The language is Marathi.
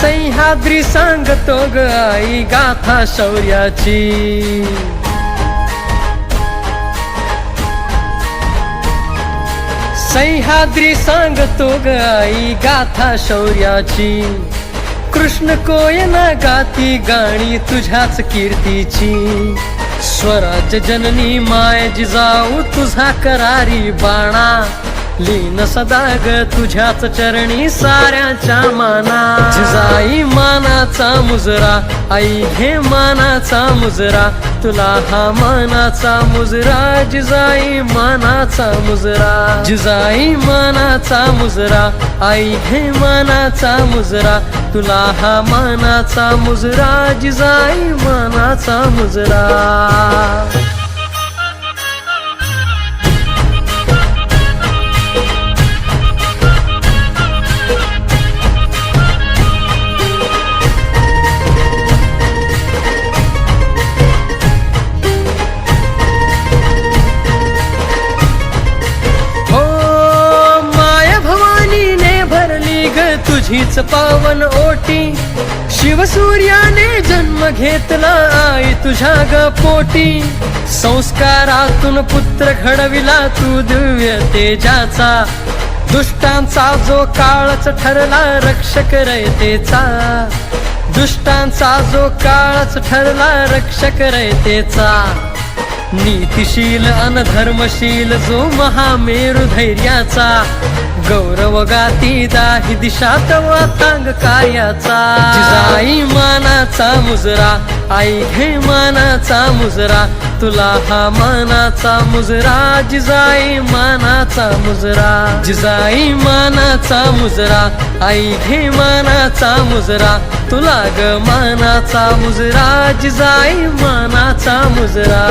सह्याद्री सांगतो ग आई गाथा शौर्याची. सह्याद्री सांगतो ग आई गाथा शौर्याची. कृष्ण कोयना गाती गाणी तुझ्याच कीर्तीची. स्वराज जननी माय जिजाऊ तुझा करारी बाणा. लीन सदा ग तुझ्याच चरणी साऱ्याच्या माना. जिजाई मानाचा मुजरा आई घे मानाचा मुजरा. तुला हा मानाचा मुजरा जिजाई मानाचा मुजरा. जिजाई मानाचा मुजरा आई घे मानाचा मुजरा. तुला हा मानाचा मुजरा जिजाई मानाचा मुजरा. तुझीच पावन ओटी. शिवसूर्याने जन्म घेतला आई तुझ्या ग पोटी. संस्कारातून पुत्र घडविला तू दिव्य तेजाचा. दुष्टांचा जो काळच ठरला रक्षक रयतेचा दुष्टांचा जो काळच ठरला रक्षक रयतेचा नीतिशील अनधर्मशील जो महामेरु धैर्याचा गौरव गाती दाही दिशा तवा तांग कार्याचा जिजाई मानाचा मुजरा आई घे मानाचा मुजरा तुला हा मानाचा मुजरा. जिजाई मानाचा मुजरा जिजाई मानाचा मुजरा आई घे मानाचा मुजरा तुला ग मानाचा मुजरा. जिजाई मानाचा मुजरा.